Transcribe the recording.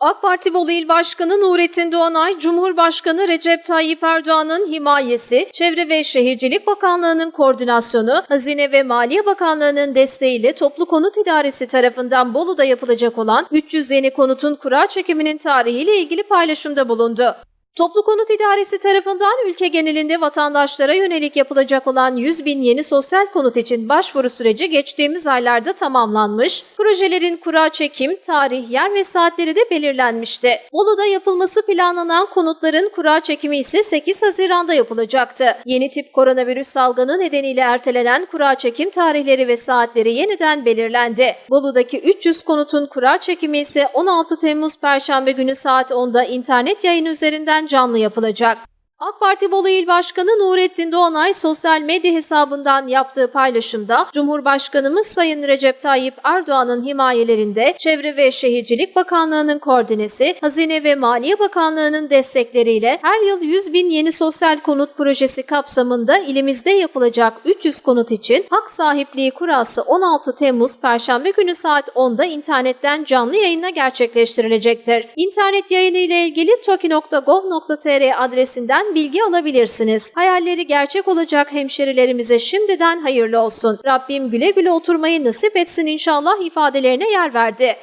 AK Parti Bolu İl Başkanı Nurettin Doğanay, Cumhurbaşkanı Recep Tayyip Erdoğan'ın himayesi, Çevre ve Şehircilik Bakanlığı'nın koordinasyonu, Hazine ve Maliye Bakanlığı'nın desteğiyle Toplu Konut İdaresi tarafından Bolu'da yapılacak olan 300 yeni konutun kura çekiminin tarihiyle ilgili paylaşımda bulundu. Toplu Konut İdaresi tarafından ülke genelinde vatandaşlara yönelik yapılacak olan 100 bin yeni sosyal konut için başvuru süreci geçtiğimiz aylarda tamamlanmış, projelerin kura çekim, tarih, yer ve saatleri de belirlenmişti. Bolu'da yapılması planlanan konutların kura çekimi ise 8 Haziran'da yapılacaktı. Yeni tip koronavirüs salgını nedeniyle ertelenen kura çekim tarihleri ve saatleri yeniden belirlendi. Bolu'daki 300 konutun kura çekimi ise 16 Temmuz Perşembe günü saat 10'da internet yayın üzerinden canlı yapılacak. AK Parti Bolu İl Başkanı Nurettin Doğanay sosyal medya hesabından yaptığı paylaşımda Cumhurbaşkanımız Sayın Recep Tayyip Erdoğan'ın himayelerinde Çevre ve Şehircilik Bakanlığı'nın koordinesi, Hazine ve Maliye Bakanlığı'nın destekleriyle her yıl 100 bin yeni sosyal konut projesi kapsamında ilimizde yapılacak 300 konut için hak sahipliği kurası 16 Temmuz Perşembe günü saat 10'da internetten canlı yayına gerçekleştirilecektir. İnternet yayını ile ilgili toki.gov.tr adresinden bilgi alabilirsiniz. Hayalleri gerçek olacak hemşerilerimize şimdiden hayırlı olsun. Rabbim güle güle oturmayı nasip etsin inşallah ifadelerine yer verdi.